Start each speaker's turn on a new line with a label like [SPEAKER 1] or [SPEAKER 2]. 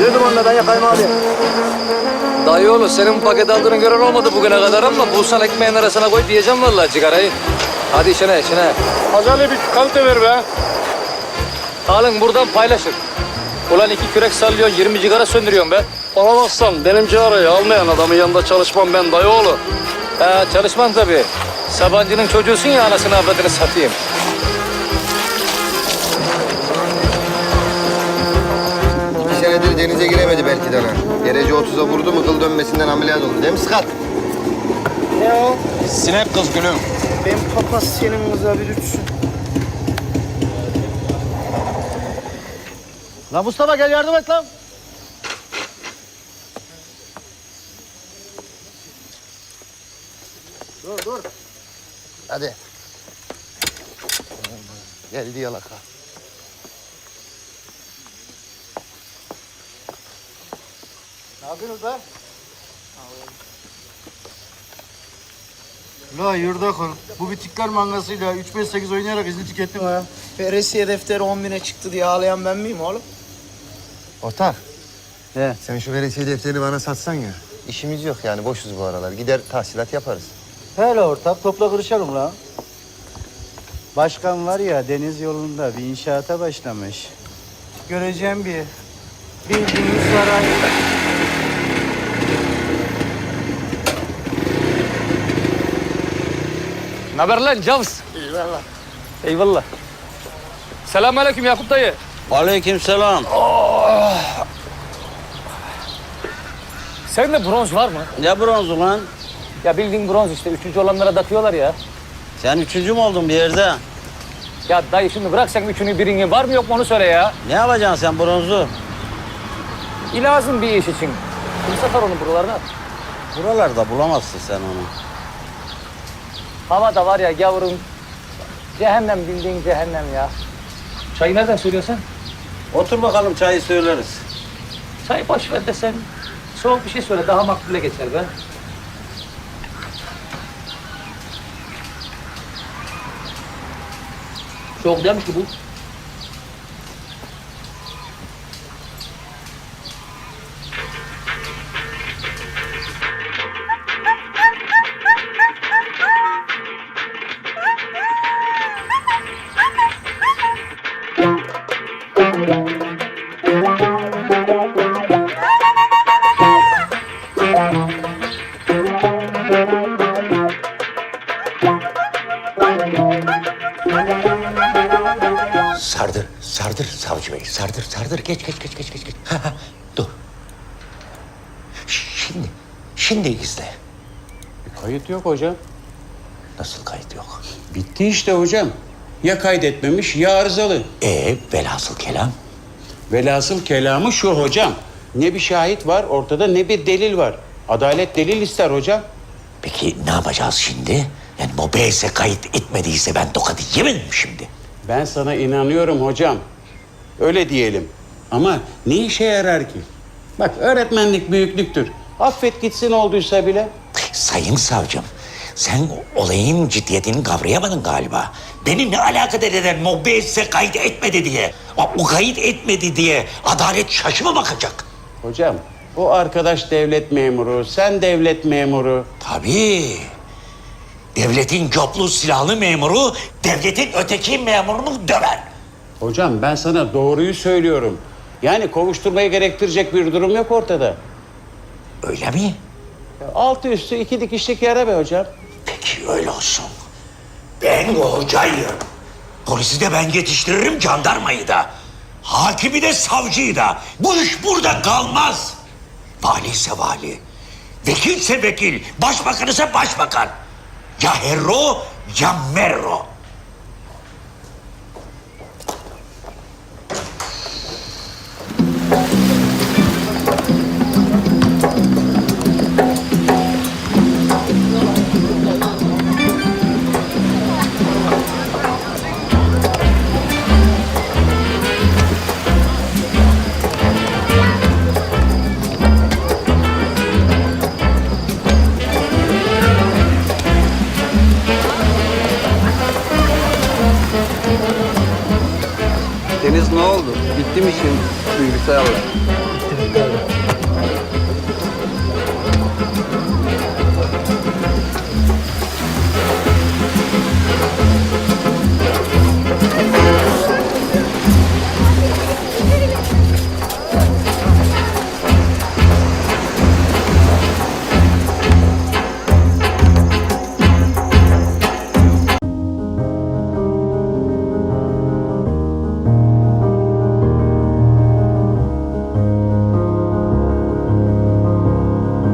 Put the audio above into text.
[SPEAKER 1] Yürüdüm onunla ben yakayım abi.
[SPEAKER 2] Dayı oğlu senin paket aldığını gören olmadı bugüne kadar ama bulsan ekmeğin arasına koy diyeceğim vallahi cigarayı. Hadi içine içine.
[SPEAKER 3] Acele bir kalite ver be.
[SPEAKER 2] Alın buradan paylaşın. Ulan iki kürek sallıyorsun 20 cigara söndürüyorsun be.
[SPEAKER 3] Alamazsan benim cigarayı almayan adamın yanında çalışmam ben dayıoğlu.
[SPEAKER 2] Ee, çalışman tabii. Sabancının çocuğusun ya anasını avradını satayım.
[SPEAKER 4] İki senedir denize giremedi belki de ana. Derece 30'a vurdu mu kıl dönmesinden ameliyat oldu değil mi Sıkat?
[SPEAKER 1] Ne o?
[SPEAKER 4] Sinek kız gülüm.
[SPEAKER 1] Benim papaz senin kıza bir uçsun. Lan Mustafa gel yardım et lan. Dur.
[SPEAKER 4] Hadi. Geldi yalaka.
[SPEAKER 1] Ne yapıyorsunuz be? La yurdakın. Bu bitikler mangasıyla 3-5-8 oynayarak izni tükettim ha. Veresiye defteri 10 bine çıktı diye ağlayan ben miyim oğlum?
[SPEAKER 4] Ortak.
[SPEAKER 1] He.
[SPEAKER 4] Sen şu veresiye defterini bana satsan ya. İşimiz yok yani boşuz bu aralar. Gider tahsilat yaparız.
[SPEAKER 5] Hele ortak topla kırışalım la. Başkan var ya deniz yolunda bir inşaata başlamış.
[SPEAKER 1] Göreceğim bir. Bildiğin saray.
[SPEAKER 2] Ne haber lan Cavs? Eyvallah. Eyvallah. Selamünaleyküm Yakup dayı.
[SPEAKER 6] Aleykümselam.
[SPEAKER 2] Sende bronz var mı?
[SPEAKER 6] Ne bronzu lan?
[SPEAKER 2] Ya bildiğin bronz işte. Üçüncü olanlara takıyorlar ya.
[SPEAKER 6] Sen üçüncü mü oldun bir yerde?
[SPEAKER 2] Ya dayı şimdi bırak sen üçünü birini var mı yok mu onu söyle ya.
[SPEAKER 6] Ne yapacaksın sen bronzu?
[SPEAKER 2] İlazım bir iş için. Kim satar onu buralarda?
[SPEAKER 6] Buralarda bulamazsın sen onu.
[SPEAKER 2] Hava da var ya yavrum. Cehennem bildiğin cehennem ya. Çayı nereden söylüyorsun?
[SPEAKER 6] Otur bakalım çayı söyleriz.
[SPEAKER 2] Çay boş ver de sen. Soğuk bir şey söyle daha makbule geçer be. Soğuk demiş ki bu.
[SPEAKER 7] Sardır, sardır savcı bey. Sardır, sardır. Geç, geç, geç, geç, geç. geç. Ha, ha, dur. Şimdi, şimdi izle.
[SPEAKER 8] Kayıt yok hocam.
[SPEAKER 7] Nasıl kayıt yok?
[SPEAKER 8] Bitti işte hocam. Ya kaydetmemiş ya arızalı.
[SPEAKER 7] Ee, velhasıl kelam.
[SPEAKER 8] Velhasıl kelamı şu hocam. Ne bir şahit var ortada ne bir delil var. Adalet delil ister hocam.
[SPEAKER 7] Peki ne yapacağız şimdi? Yani mobese kayıt etmediyse ben tokadı yemedim şimdi?
[SPEAKER 8] Ben sana inanıyorum hocam. Öyle diyelim. Ama ne işe yarar ki? Bak öğretmenlik büyüklüktür. Affet gitsin olduysa bile.
[SPEAKER 7] Sayın savcım, sen olayın ciddiyetini kavrayamadın galiba. Beni ne alakadar eder mobese kayıt etmedi diye. O, kayıt etmedi diye adalet şaşı mı bakacak?
[SPEAKER 8] Hocam o arkadaş devlet memuru, sen devlet memuru.
[SPEAKER 7] Tabii. Devletin coplu silahlı memuru devletin öteki memurunu döver.
[SPEAKER 8] Hocam ben sana doğruyu söylüyorum. Yani kovuşturmayı gerektirecek bir durum yok ortada.
[SPEAKER 7] Öyle mi?
[SPEAKER 8] Altı üstü iki dikişlik yere be hocam.
[SPEAKER 7] Peki öyle olsun. Ben hocayım. Polisi de ben yetiştiririm, jandarmayı da. Hakimi de, savcıyı da. Bu iş burada kalmaz. Vali ise vali. Vekilse vekil. Başbakan ise başbakan. Ya herro ya merro.
[SPEAKER 5] Oldu? Bitti mi işin bilgisayarla?
[SPEAKER 1] Bitti abi.